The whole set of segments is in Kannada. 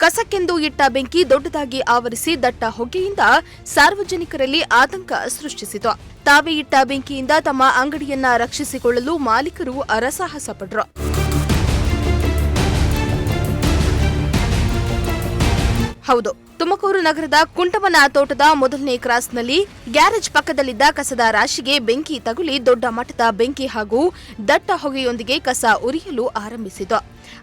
ಕಸಕ್ಕೆಂದು ಇಟ್ಟ ಬೆಂಕಿ ದೊಡ್ಡದಾಗಿ ಆವರಿಸಿ ದಟ್ಟ ಹೊಗೆಯಿಂದ ಸಾರ್ವಜನಿಕರಲ್ಲಿ ಆತಂಕ ಸೃಷ್ಟಿಸಿತು. ತಾವೇ ಇಟ್ಟ ಬೆಂಕಿಯಿಂದ ತಮ್ಮ ಅಂಗಡಿಯನ್ನ ರಕ್ಷಿಸಿಕೊಳ್ಳಲು ಮಾಲೀಕರು ಅರಸಾಹಸ ಪಟ್ರು. ಹೌದು. ತುಮಕೂರು ನಗರದ ಕುಂಟಮನ ತೋಟದ ಮೊದಲನೇ ಕ್ರಾಸ್ನಲ್ಲಿ ಗ್ಯಾರೇಜ್ ಪಕ್ಕದಲ್ಲಿದ್ದ ಕಸದ ರಾಶಿಗೆ ಬೆಂಕಿ ತಗುಲಿ ದೊಡ್ಡ ಮಟ್ಟದ ಬೆಂಕಿ ಹಾಗೂ ದಟ್ಟ ಹೊಗೆಯೊಂದಿಗೆ ಕಸ ಉರಿಯಲು ಆರಂಭಿಸಿತು.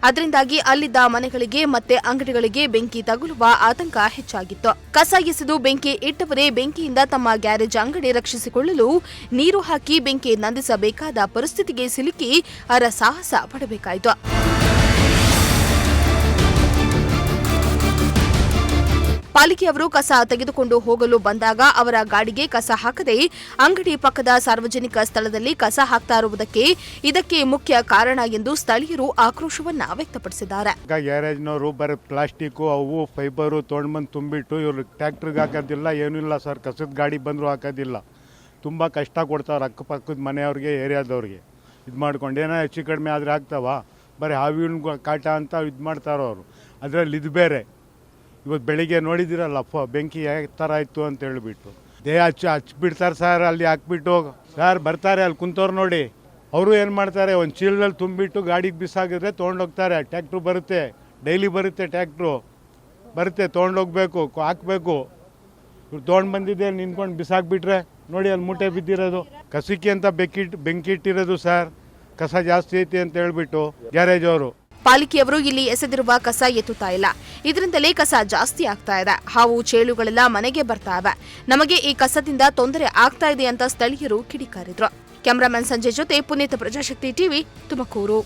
ಅದರಿಂದಾಗಿ ಅಲ್ಲಿದ್ದ ಮನೆಗಳಿಗೆ ಮತ್ತೆ ಅಂಗಡಿಗಳಿಗೆ ಬೆಂಕಿ ತಗುಲುವ ಆತಂಕ ಹೆಚ್ಚಾಗಿತ್ತು. ಕಸ ಎಸೆದು ಬೆಂಕಿ ಇಟ್ಟವರೇ ಬೆಂಕಿಯಿಂದ ತಮ್ಮ ಗ್ಯಾರೇಜ್ ಅಂಗಡಿ ರಕ್ಷಿಸಿಕೊಳ್ಳಲು ನೀರು ಹಾಕಿ ಬೆಂಕಿ ನಂದಿಸಬೇಕಾದ ಪರಿಸ್ಥಿತಿಗೆ ಸಿಲುಕಿ ಅರಸಾಹಸ ಪಡಬೇಕಾಯಿತು. ಪಾಲಿಕೆಯವರು ಕಸ ತೆಗೆದುಕೊಂಡು ಹೋಗಲು ಬಂದಾಗ ಅವರ ಗಾಡಿಗೆ ಕಸ ಹಾಕದೆ ಅಂಗಡಿ ಪಕ್ಕದ ಸಾರ್ವಜನಿಕ ಸ್ಥಳದಲ್ಲಿ ಕಸ ಹಾಕ್ತಾ ಇರುವುದಕ್ಕೆ ಇದಕ್ಕೆ ಮುಖ್ಯ ಕಾರಣ ಎಂದು ಸ್ಥಳೀಯರು ಆಕ್ರೋಶವನ್ನ ವ್ಯಕ್ತಪಡಿಸಿದ್ದಾರೆ. ಗ್ಯಾರೇಜ್ನವರು ಬರೀ ಪ್ಲಾಸ್ಟಿಕ್ ಅವು, ಫೈಬರು ತೊಗೊಂಡ್ಬಂದು ತುಂಬಿಟ್ಟು ಇವರು ಟ್ಯಾಕ್ಟ್ರಿಗೆ ಹಾಕೋದಿಲ್ಲ, ಏನೂ ಇಲ್ಲ ಸರ್. ಕಸದ ಗಾಡಿ ಬಂದರೂ ಹಾಕೋದಿಲ್ಲ. ತುಂಬ ಕಷ್ಟ ಕೊಡ್ತಾರೆ ಅಕ್ಕಪಕ್ಕದ ಮನೆಯವ್ರಿಗೆ, ಏರಿಯಾದವ್ರಿಗೆ. ಇದು ಮಾಡ್ಕೊಂಡು ಏನೋ ಹೆಚ್ಚು ಕಡಿಮೆ ಆದರೆ ಆಗ್ತಾವ. ಬರೀ ಹಾವಿನ ಕಾಟ ಅಂತ ಇದು ಮಾಡ್ತಾರೋ ಅವರು ಅದರಲ್ಲಿ ಇದು ಬೇರೆ. ಇವತ್ತು ಬೆಳಿಗ್ಗೆ ನೋಡಿದಿರಲ್ಲ, ಫ, ಬೆಂಕಿ ಯಾವ ಥರ ಆಯಿತು ಅಂತ ಹೇಳಿಬಿಟ್ಟು. ದೇಹ ಹಚ್ಚಿ, ಹಚ್ಬಿಡ್ತಾರೆ ಸರ್ ಅಲ್ಲಿ ಹಾಕ್ಬಿಟ್ಟು ಸರ್ ಬರ್ತಾರೆ ಅಲ್ಲಿ ಕುಂತವ್ರು ನೋಡಿ. ಅವರು ಏನು ಮಾಡ್ತಾರೆ, ಒಂದು ಚೀಲದಲ್ಲಿ ತುಂಬಿಟ್ಟು ಗಾಡಿಗೆ ಬಿಸಾಕಿದ್ರೆ ತೊಗೊಂಡೋಗ್ತಾರೆ ಟ್ಯಾಕ್ಟ್ರು ಬರುತ್ತೆ, ಡೈಲಿ ಬರುತ್ತೆ ಟ್ಯಾಕ್ಟ್ರು. ಬರುತ್ತೆ ತೊಗೊಂಡೋಗ್ಬೇಕು ಹಾಕಬೇಕು. ಇವ್ರು ತೊಗೊಂಡು ಬಂದಿದ್ದೆ ನಿಂತ್ಕೊಂಡು ಬಿಸಾಕ್ಬಿಟ್ರೆ, ನೋಡಿ ಅಲ್ಲಿ ಮೂಟೆ ಬಿದ್ದಿರೋದು. ಕಸಿಕೆ ಅಂತ ಬೆಂಕಿಟ್ ಬೆಂಕಿ ಇಟ್ಟಿರೋದು ಸರ್. ಕಸ ಜಾಸ್ತಿ ಐತಿ ಅಂತ ಹೇಳ್ಬಿಟ್ಟು ಗ್ಯಾರೇಜ್ ಅವರು. ಪಾಲಿಕೆಯವರು ಇಲ್ಲಿ ಎಸೆದಿರುವ ಕಸ ಎತ್ತುತ್ತಾ ಇಲ್ಲ. ಇದರಿಂದಲೇ ಕಸ ಜಾಸ್ತಿ ಆಗ್ತಾ ಇದೆ. ಹಾವು, ಚೇಳುಗಳೆಲ್ಲ ಮನೆಗೆ ಬರ್ತಾ ಇವೆ. ನಮಗೆ ಈ ಕಸದಿಂದ ತೊಂದರೆ ಆಗ್ತಾ ಇದೆ ಅಂತ ಸ್ಥಳೀಯರು ಕಿಡಿಕಾರಿದ್ರು. ಕ್ಯಾಮರಾಮನ್ ಸಂಜಯ್ ಜೊತೆ ಪುನೀತ್ ಪ್ರಜಾಶಕ್ತಿ ಟಿವಿ ತುಮಕೂರು.